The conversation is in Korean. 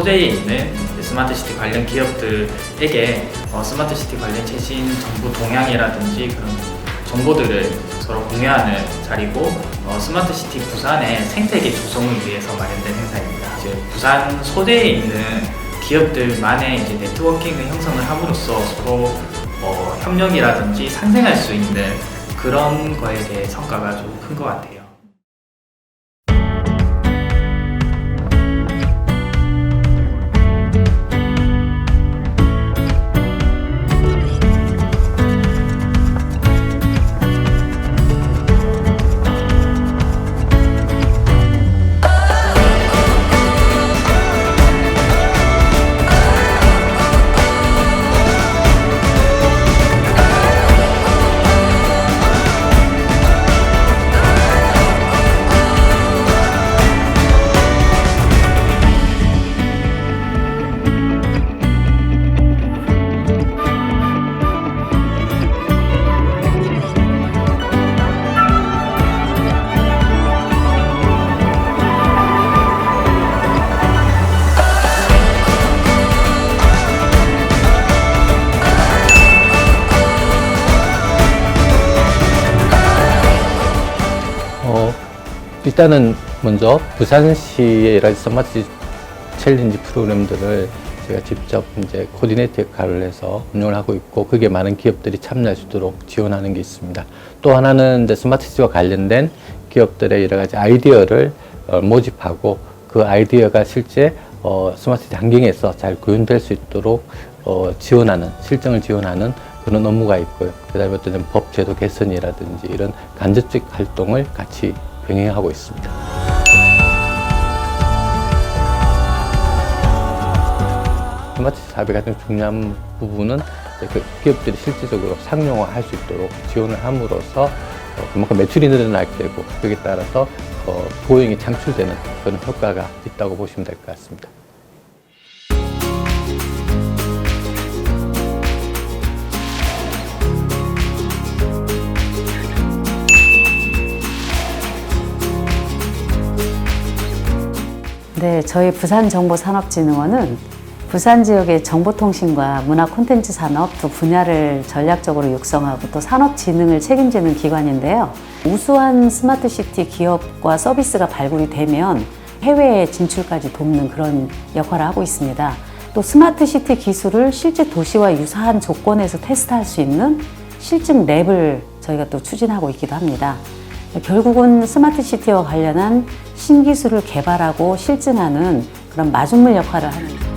소재에 있는 스마트 시티 관련 기업들에게 어, 스마트 시티 관련 최신 정부 동향이라든지 그런 정보들을 서로 공유하는 자리고 어, 스마트 시티 부산의 생태계 조성을 위해서 마련된 행사입니다. 이제 부산 소재에 있는 기업들만의 이제 네트워킹을 형성을 함으로써 서로 어, 협력이라든지 상생할 수 있는 그런 거에 대해 성과가 좀 큰 것 같아요. 일단은 먼저 부산시의 이런 스마트 챌린지 프로그램들을 제가 직접 이제 코디네이터 역할을 해서 운영을 하고 있고 그게 많은 기업들이 참여할 수 있도록 지원하는 게 있습니다. 또 하나는 이제 스마트 시티와 관련된 기업들의 여러 가지 아이디어를 어, 모집하고 그 아이디어가 실제 어, 스마트 시티 환경에서 잘 구현될 수 있도록 어, 지원하는 실정을 지원하는 그런 업무가 있고요. 그다음에 어떤 법 제도 개선이라든지 이런 간접적 활동을 같이 병행하고 있습니다. 스마트 사업의 가장 중요한 부분은 그 기업들이 실질적으로 상용화할 수 있도록 지원을 함으로써 어, 그만큼 매출이 늘어나게 되고 거기에 따라서 어, 고용이 창출되는 그런 효과가 있다고 보시면 될 것 같습니다. 네, 저희 부산정보산업진흥원은 부산 지역의 정보통신과 문화 콘텐츠 산업 두 분야를 전략적으로 육성하고 또 산업 진흥을 책임지는 기관인데요. 우수한 스마트 시티 기업과 서비스가 발굴이 되면 해외에 진출까지 돕는 그런 역할을 하고 있습니다. 또 스마트 시티 기술을 실제 도시와 유사한 조건에서 테스트할 수 있는 실증 랩을 저희가 또 추진하고 있기도 합니다. 결국은 스마트 시티와 관련한 신기술을 개발하고 실증하는 그런 마중물 역할을 하는